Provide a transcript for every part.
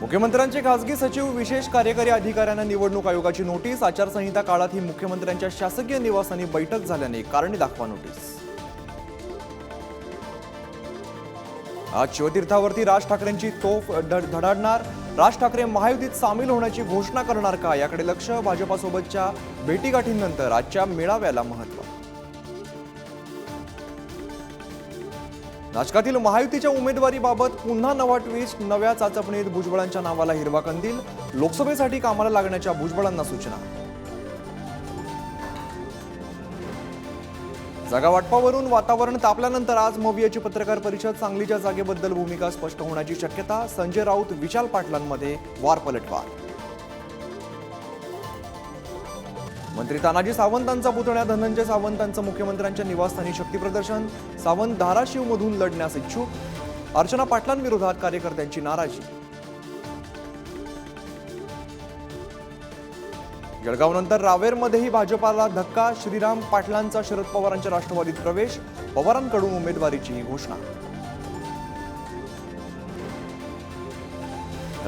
मुख्यमंत्र्यांचे खासगी सचिव विशेष कार्यकारी अधिकाऱ्यांना निवडणूक आयोगाची नोटीस. आचारसंहिता काळात ही मुख्यमंत्र्यांच्या शासकीय निवासाने बैठक झाल्याने कारणे दाखवा नोटीस. आज शिवतीर्थावरती राज ठाकरेंची तोफ धडाडणार. राज ठाकरे महायुतीत सामील होण्याची घोषणा करणार का? याकडे लक्ष भाजपासोबतच्या भेटीगाठींनंतर. आजच्या मेळाव्याला महत्त्व नाशकातील महायुतीच्या उमेदवारीबाबत पुन्हा नवा ट्विस्ट नव्या चाचपणीत भुजबळांच्या नावाला हिरवा कंदील. लोकसभेसाठी कामाला लागण्याच्या भुजबळांना सूचना. जागा वाटपावरून वातावरण तापल्यानंतर आज मवियाची पत्रकार परिषद सांगलीच्या जागेबद्दल भूमिका स्पष्ट होण्याची शक्यता. संजय राऊत विशाल पाटलांमध्ये वार पलटवार. मंत्री तानाजी सावंतांचा पुतण्या धनंजय सावंतांचं मुख्यमंत्र्यांच्या निवासस्थानी शक्तीप्रदर्शन सावंत धाराशिवमधून लढण्यास इच्छुक अर्चना पाटलांविरोधात कार्यकर्त्यांची नाराजी. जळगावनंतर रावेरमध्येही भाजपाला धक्का श्रीराम पाटलांचा शरद पवारांच्या राष्ट्रवादीत प्रवेश पवारांकडून उमेदवारीची घोषणा.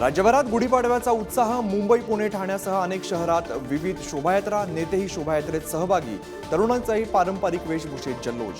राज्यभरात गुढीपाडव्याचा उत्साह मुंबई पुणे ठाण्यासह अनेक शहरात विविध शोभायात्रा नेतेही शोभायात्रेत सहभागी. तरुणांचाही पारंपरिक वेशभूषेत जल्लोष.